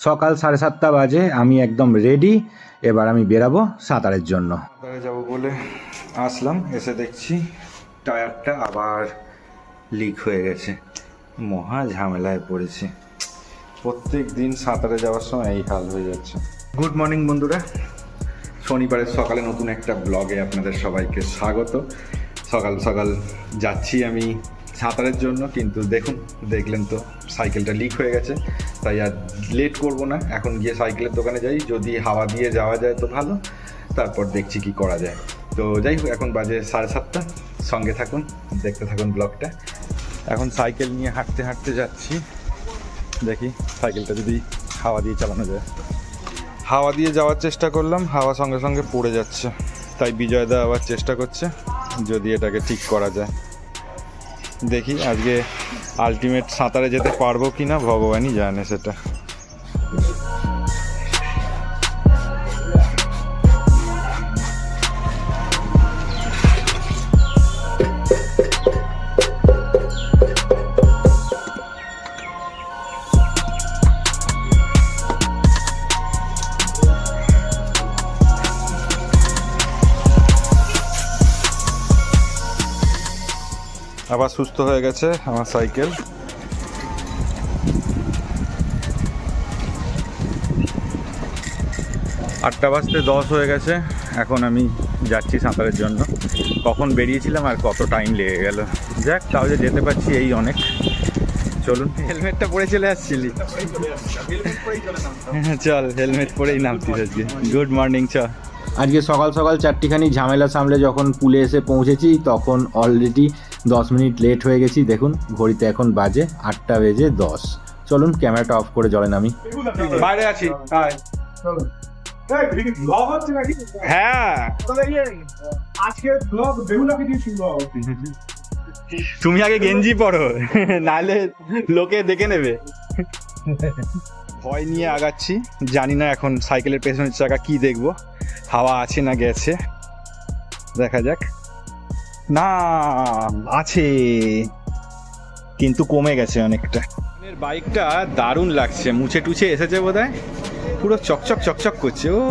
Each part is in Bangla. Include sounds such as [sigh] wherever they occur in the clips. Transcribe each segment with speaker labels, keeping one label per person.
Speaker 1: সকাল সাড়ে সাতটা বাজে, আমি একদম রেডি এবার আমি বেরাবো সাঁতারের জন্য। সাঁতারে যাব বলে আসলাম, এসে দেখছি টায়ারটা আবার লিক হয়ে গেছে। মহা ঝামেলায় পড়েছে। প্রত্যেক দিন সাঁতারে যাওয়ার সময় এই হাল হয়ে যাচ্ছে। গুড মর্নিং বন্ধুরা। শনিবারের সকালে নতুন একটা ব্লগে আপনাদের সবাইকে স্বাগত। সকাল সকাল যাচ্ছি আমি সাঁতারের জন্য, কিন্তু দেখুন, দেখলেন তো, সাইকেলটা লিক হয়ে গেছে, তাই আর লেট করব না। এখন গিয়ে সাইকেলের দোকানে যাই, যদি হাওয়া দিয়ে যাওয়া যায় তো ভালো, তারপর দেখছি কি করা যায়। তো যাই হোক, এখন বাজে সাড়ে সাতটা, সঙ্গে থাকুন, দেখতে থাকুন ব্লগটা। এখন সাইকেল নিয়ে হাঁটতে হাঁটতে যাচ্ছি, দেখি সাইকেলটা যদি হাওয়া দিয়ে চালানো যায়। হাওয়া দিয়ে যাওয়ার চেষ্টা করলাম, হাওয়া সঙ্গে সঙ্গে পড়ে যাচ্ছে, তাই বিজয়দা আবার চেষ্টা করছে, যদি এটাকে ঠিক করা যায়। দেখি আজকে আলটিমেট সাঁতারে যেতে পারব কি না ভগবানই জানে সেটা। আবার সুস্থ হয়ে গেছে আমার সাইকেল। আটটা বাজতে দশ হয়ে গেছে এখন আমি যাচ্ছি সাঁতারের জন্য। কখন বেরিয়েছিলাম আর কত টাইম লেগে গেল। যাক তাহলে যেতে পারছি এই অনেক। চলুন। হেলমেটটা পরে চলে আসছিলি? হ্যাঁ, চল হেলমেট পরেই নামতিস আজকে। গুড মর্নিং চ আজকে সকাল সকাল চারটিখানি ঝামেলা সামলে যখন পুলে এসে পৌঁছেছি তখন অলরেডি দশ মিনিট লেট হয়ে গেছি দেখুন ঘড়িতে এখন বাজে আটটা বেজে দশ। চলুন ক্যামেরাটা অফ করে জলে নামি।
Speaker 2: বাইরে আছি হ্যাঁ।
Speaker 3: আজকে ব্লগ বেগুলাকে দিয়ে শুরু
Speaker 2: তুমি আগে গেঞ্জি পরো নাহলে লোকে দেখে নেবে। ভয় নিয়ে আগাচ্ছি জানি না এখন সাইকেলের পেছনের চাকা কি দেখব হাওয়া আছে না গেছে। দেখা যাক। না আছে কিন্তু কমে গেছে অনেকটা। বাইকটা দারুণ লাগছে মুছে টুছে এসেছে বোধ পুরো চকচক চকচক করছে ও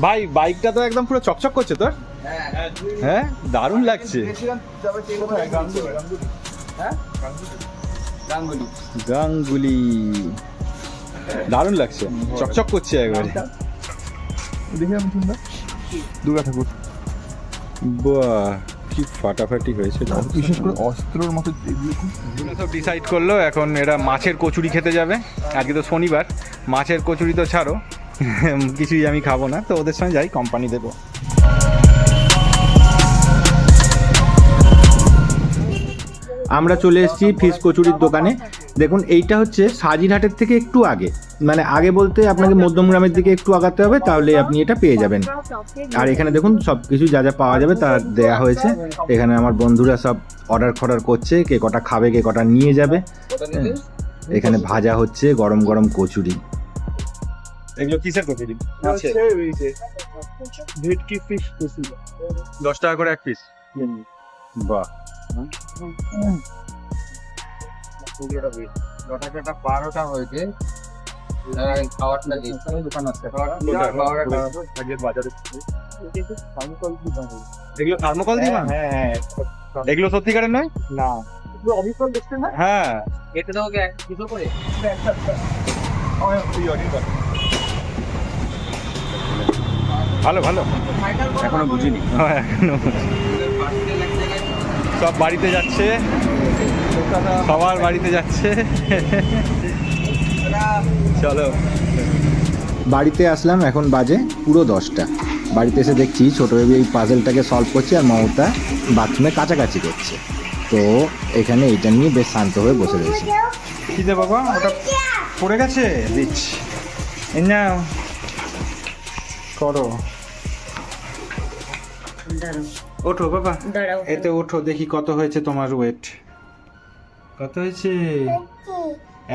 Speaker 2: ভাই বাইকটা তো একদম পুরো চকচক করছে তোর? হ্যাঁ দারুণ লাগছে। গাঙ্গুলি। দারুণ লাগছে চকচক করছে একবারে।
Speaker 3: দেখে আমি দুর্গা ঠাকুর।
Speaker 2: বাহ কি ফাটাফাটি হয়েছে
Speaker 3: বিশেষ করে অস্ত্রর মতো
Speaker 2: সব ডিসাইড করল এখন এরা মাছের কচুরি খেতে যাবে। আজকে তো শনিবার মাছের কচুরি তো ছাড়ো। [laughs] কিছুই আমি খাব না তো ওদের সঙ্গে যাই কোম্পানি দেবো।
Speaker 1: আমরা চলে এসেছি ফিশ কচুরির দোকানে। দেখুন এইটা হচ্ছে সাজিরহাটের থেকে একটু আগে। মানে আগে বলতে আপনাকে মধ্যমগ্রামের দিকে একটু আগাতে হবে তাহলে আপনি এটা পেয়ে যাবেন। আর এখানে দেখুন সব কিছু যা যা পাওয়া যাবে তা দেয়া হয়েছে। এখানে আমার বন্ধুরা সব অর্ডার ফর্ডার করছে কে কটা খাবে কে কটা নিয়ে যাবে। হ্যাঁ। এখানে ভাজা হচ্ছে গরম গরম কচুরি।
Speaker 2: এগুলো কিসের কচুরি?
Speaker 3: ভেটকি ফিশ কচুরি।
Speaker 2: দশ টাকা করে এক পিস? বাহ।
Speaker 4: বারোটা হয়েছে খাওয়ারটা দোকান আছে
Speaker 2: এগুলো থার্মোকল দিয়ে
Speaker 3: হ্যাঁ
Speaker 2: এগুলো সত্যিকারের নয়?
Speaker 3: না অবিকল দেখছেন না
Speaker 2: হ্যাঁ।
Speaker 4: এটা তো কিছু করে
Speaker 2: ভালো ভালো।
Speaker 1: এখনও বুঝিনি।
Speaker 2: হ্যাঁ, এখনও সব বাড়িতে যাচ্ছে। সবার বাড়িতে যাচ্ছে। চলো।
Speaker 1: বাড়িতে আসলাম এখন বাজে পুরো দশটা। বাড়িতে এসে দেখছি ছোটো বেবি এই পাজেলটাকে সলভ করছে আর মমতা বাথরুমে কাছাকাছি করছে। তো এখানে এইটা নিয়ে বেশ শান্ত হয়ে বসে রয়েছে।
Speaker 2: কি দে বাবা? ওটা পড়ে গেছে? দিচ্ছ নাও। করো। ওঠো বাবা।
Speaker 5: দাঁড়াও।
Speaker 2: এতে ওঠো দেখি কত হয়েছে তোমার ওয়েট কত হয়েছে?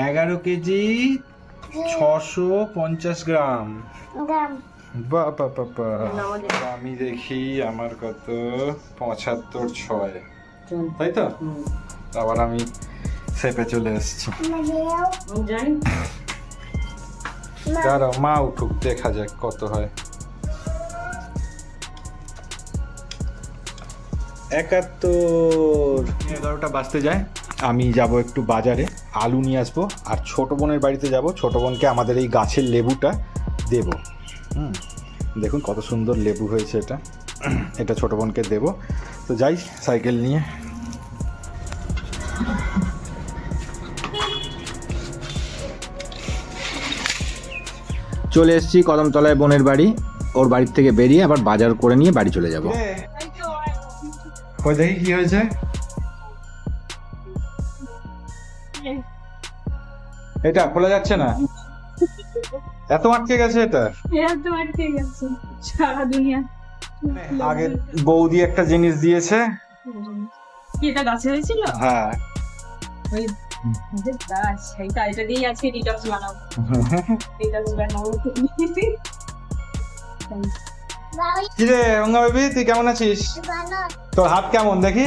Speaker 2: এগারো কেজি ছশো পঞ্চাশ গ্রাম। বাবা বাবা। আমি দেখি আমার কত? পঁচাত্তর ছয়। তাই তো? আবার আমি সেপে চলে এসছি। দাঁড়াও মা উঠুক দেখা যাক কত হয়। একাত্তর। এগারোটা বাজতে যায়। আমি যাব একটু বাজারে আলু নিয়ে আসব আর ছোট বোনের বাড়িতে যাব। ছোট বোনকে আমাদের এই গাছের লেবুটা দেব। হুম দেখুন কত সুন্দর লেবু হয়েছে এটা। এটা ছোট বোনকে দেব। তো যাই সাইকেল নিয়ে।
Speaker 1: চলে এসেছি কদমতলায় বোনের বাড়ি। ওর বাড়ির থেকে বেরিয়ে আবার বাজার করে নিয়ে বাড়ি চলে যাব।
Speaker 2: ওই দেখি কি হয়েছে। এটা খোলা যাচ্ছে না? এত আটকে গেছে এটা?
Speaker 5: এরা তো আটকে গেছে। সারা দুনিয়া
Speaker 2: আগে বৌদি একটা জিনিস দিয়েছে।
Speaker 5: কি এটা গাছে হয়েছিল?
Speaker 2: হ্যাঁ।
Speaker 5: ওই গাছ সেইটা এটা দিয়েই আজকে ডিটক্স বানাবো। [laughs] ডিটক্স বানাবো। [laughs]
Speaker 2: কিরে অঙ্গা বেবি, তুই কেমন আছিস? তোর হাত কেমন? দেখি।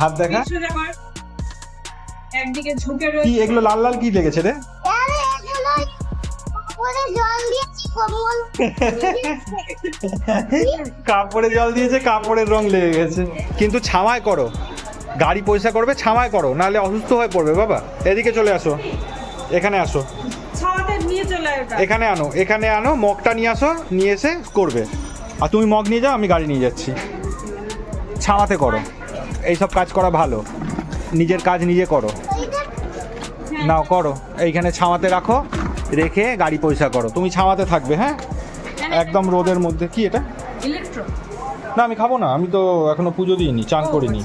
Speaker 2: হাত দেখা।
Speaker 5: একদিকে ঝুঁকে
Speaker 2: কি, এগুলো লাল লাল কি লেগেছে রে? কাপড়ে জল দিয়েছে, কাপড়ের রং লেগে গেছে। কিন্তু ছামায় করো। গাড়ি পয়সা করবে ছামায় করো। নাহলে অসুস্থ হয়ে পড়বে, বাবা। এদিকে চলে আসো। এখানে আসো। এখানে আনো এখানে আনো মগটা নিয়ে আসো নিয়ে এসে করবে। আর তুমি মগ নিয়ে যাও আমি গাড়ি নিয়ে যাচ্ছি। ছামাতে করো। এইসব কাজ করা ভালো। নিজের কাজ নিজে করো। নাও করো। এইখানে ছামাতে রাখো রেখে গাড়ি পয়সা করো। তুমি ছামাতে থাকবে হ্যাঁ? একদম রোদের মধ্যে। কি এটা? না আমি খাব না। আমি তো এখনও পুজো দিইনি চান করিনি।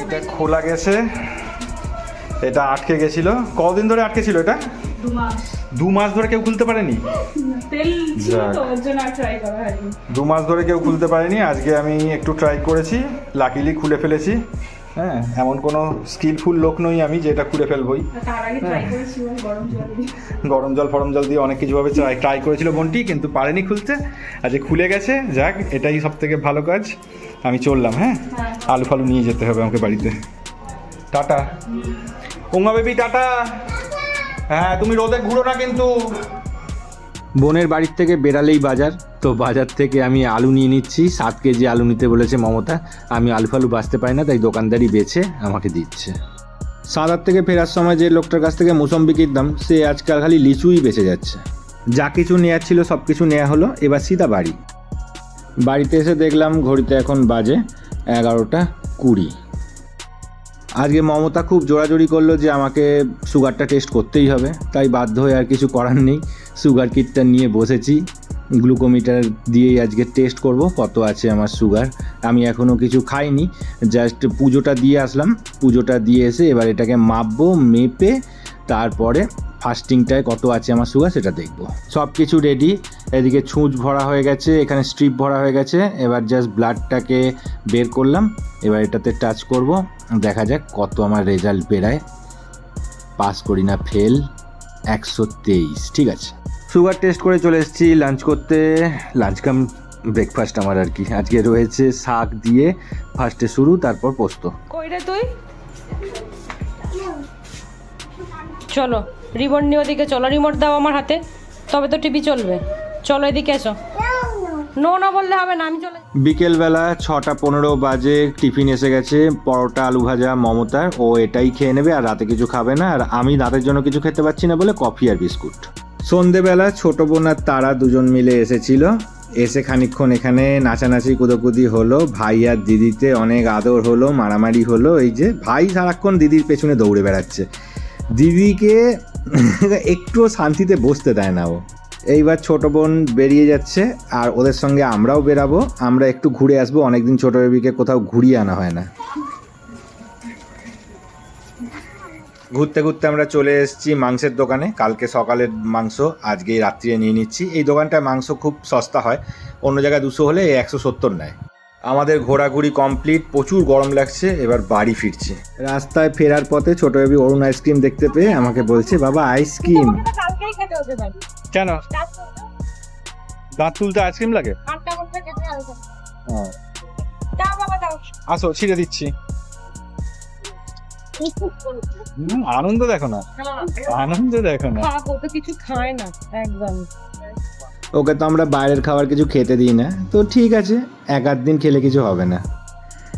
Speaker 2: এটা খোলা গেছে। এটা আটকে গেছিল। কদিন ধরে আটকে ছিল এটা?
Speaker 5: দু মাস।
Speaker 2: দু মাস ধরে কেউ খুলতে পারেনি? দু মাস ধরে কেউ খুলতে পারেনি আজকে আমি একটু ট্রাই করেছি লাকিলি খুলে ফেলেছি। হ্যাঁ এমন কোনো স্কিলফুল লোক নই আমি যেটা খুলে ফেলবই।
Speaker 5: করেছিলাম গরম জল
Speaker 2: ফরম জল দিয়ে অনেক কিছুভাবে ট্রাই ট্রাই করেছিল বোনটি কিন্তু পারেনি খুলতে। আজকে খুলে গেছে যাক এটাই সব থেকে ভালো কাজ। আমি চললাম হ্যাঁ?
Speaker 5: হ্যাঁ।
Speaker 2: আলু ফালু নিয়ে যেতে হবে আমাকে বাড়িতে। টাটা। Uma baby tata. হ্যাঁ তুমি রোদে ঘুরো না কিন্তু।
Speaker 1: বোনের বাড়ির থেকে বেরালেই বাজার। তো বাজার থেকে আমি আলু নিয়ে নিচ্ছি। সাত কেজি আলু নিতে বলেছে মমতা। আমি আলু ফালু বাঁচতে পারি না, তাই দোকানদারই বেছে, আমাকে দিচ্ছে। সাদার থেকে ফেরার সময় যে লোকটার কাছ থেকে মুসম্বি কিনতাম সে আজকাল খালি লিচুই বেঁচে যাচ্ছে। যা কিছু নেওয়ার ছিল, সব কিছু নেওয়া হলো। এবার সিধা বাড়ি। বাড়িতে এসে দেখলাম, ঘড়িতে এখন বাজে এগারোটা কুড়ি। আজকে মমতা খুব জোরাজোরি করল যে আমাকে সুগারটা টেস্ট করতেই হবে, তাই বাধ্য হয়ে আর কিছু করার নেই। সুগার কিটটা নিয়ে বসেছি, গ্লুকোমিটার দিয়েই আজকে টেস্ট করব কত আছে আমার সুগার। আমি এখনও কিছু খাইনি, জাস্ট পুজোটা দিয়ে আসলাম। পুজোটা দিয়ে এসে এবার এটাকে মাপবো, মেপে, তারপরে ফাস্টিংটায় কত আছে আমার সুগার সেটা দেখব। সব কিছু রেডি এদিকে ছুঁচ ভরা হয়ে গেছে, এখানে স্ট্রিপ ভরা হয়ে গেছে, এবার জাস্ট ব্লাডটাকে বের করলাম, এবার এটাতে টাচ করব, দেখা যাক কত আমার রেজাল্ট বেরায়। পাস করি না ফেল একশো তেইশ, ঠিক আছে। সুগার টেস্ট করে চলে এসেছি লাঞ্চ করতে। লাঞ্চ কাম ব্রেকফাস্ট আমার আর কি। আজকে রয়েছে শাক দিয়ে ফার্স্টে শুরু, তারপর পোস্ত।
Speaker 6: কই রে তুই? চলো রিমোট নিয়ে ওদিকে চলো। রিমোট দাও আমার হাতে, তবে তো টিভি চলবে। চলো এদিকে এসো। নো না বললে হবে না, আমি চলে
Speaker 1: বিকেলবেলা ছটা পনেরো বাজে টিফিন এসে গেছে, পরোটা, আলু ভাজা, মমতার। ও এটাই খেয়ে নেবে, আর রাতে কিছু খাবে না। আর আমি রাতের জন্য কিছু খেতে পারছি না বলে কফি আর বিস্কুট। সন্ধেবেলা ছোট বোন আর তারা দুজন মিলে এসেছিল। এসে খানিকক্ষণ এখানে নাচানাচি কুদোকুদি হলো। ভাই আর দিদিতে অনেক আদর হলো, মারামারি হলো। এই যে ভাই সারাক্ষণ দিদির পেছনে দৌড়ে বেড়াচ্ছে। দিদিকে [laughs] একটুও শান্তিতে বসতে দেয় না ও। এইবার ছোট বোন বেরিয়ে যাচ্ছে আর ওদের সঙ্গে আমরাও বেরাবো। আমরা একটু ঘুরে আসব, অনেকদিন ছোট বেবিকে কোথাও ঘুরিয়ে আনা হয় না। ঘুরতে ঘুরতে আমরা চলে এসেছি মাংসের দোকানে। কালকে সকালের মাংস আজকেই রাত্রিরে নিয়ে নিচ্ছি। এই দোকানটায় মাংস খুব সস্তা হয়। অন্য জায়গায় দুশো হলে একশো সত্তর নেয়। আমাদের ঘোরাঘুরি কমপ্লিট প্রচুর গরম লাগছে এবার বাড়ি ফিরছে। রাস্তায় ফেরার পথে ছোট বেবি অরুণ আইসক্রিম দেখতে পেয়ে আমাকে বলছে বাবা আইসক্রিম।
Speaker 2: কেন? দাঁত তুলতে? আইসক্রিম লাগে? আসো ছিঁড়ে দিচ্ছি। আনন্দ দেখো না। আনন্দ দেখো না।
Speaker 6: কিছু খায় না একদম।
Speaker 1: ওকে তো আমরা বাইরের খাবার কিছু খেতে দিই না। তো ঠিক আছে এক আধ দিন খেলে কিছু হবে না।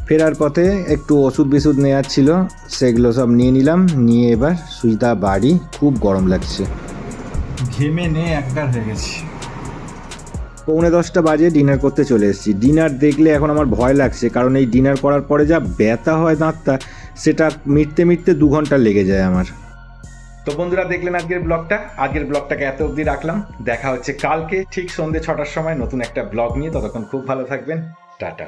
Speaker 1: ফেরার পথে একটু ওষুধ বিষুধ নেওয়ার ছিল সেগুলো সব নিয়ে নিলাম নিয়ে এবার সুজিতা বাড়ি খুব গরম লাগছে।
Speaker 2: ঘেমে নে একবার হয়ে গেছি।
Speaker 1: পৌনে দশটা বাজে ডিনার করতে চলে এসেছি। ডিনার দেখলে এখন আমার ভয় লাগছে কারণ এই ডিনার করার পরে যা ব্যথা হয় দাঁতটা সেটা মিটতে মিটতে দু ঘণ্টা লেগে যায় আমার।
Speaker 2: তো বন্ধুরা দেখলেন আজকের ব্লগটা? আজকের ব্লগটাকে এত অবধি রাখলাম। দেখা হচ্ছে কালকে, ঠিক সন্ধ্যে ছটার সময় নতুন একটা ব্লগ নিয়ে। ততক্ষণ খুব ভালো থাকবেন। টাটা।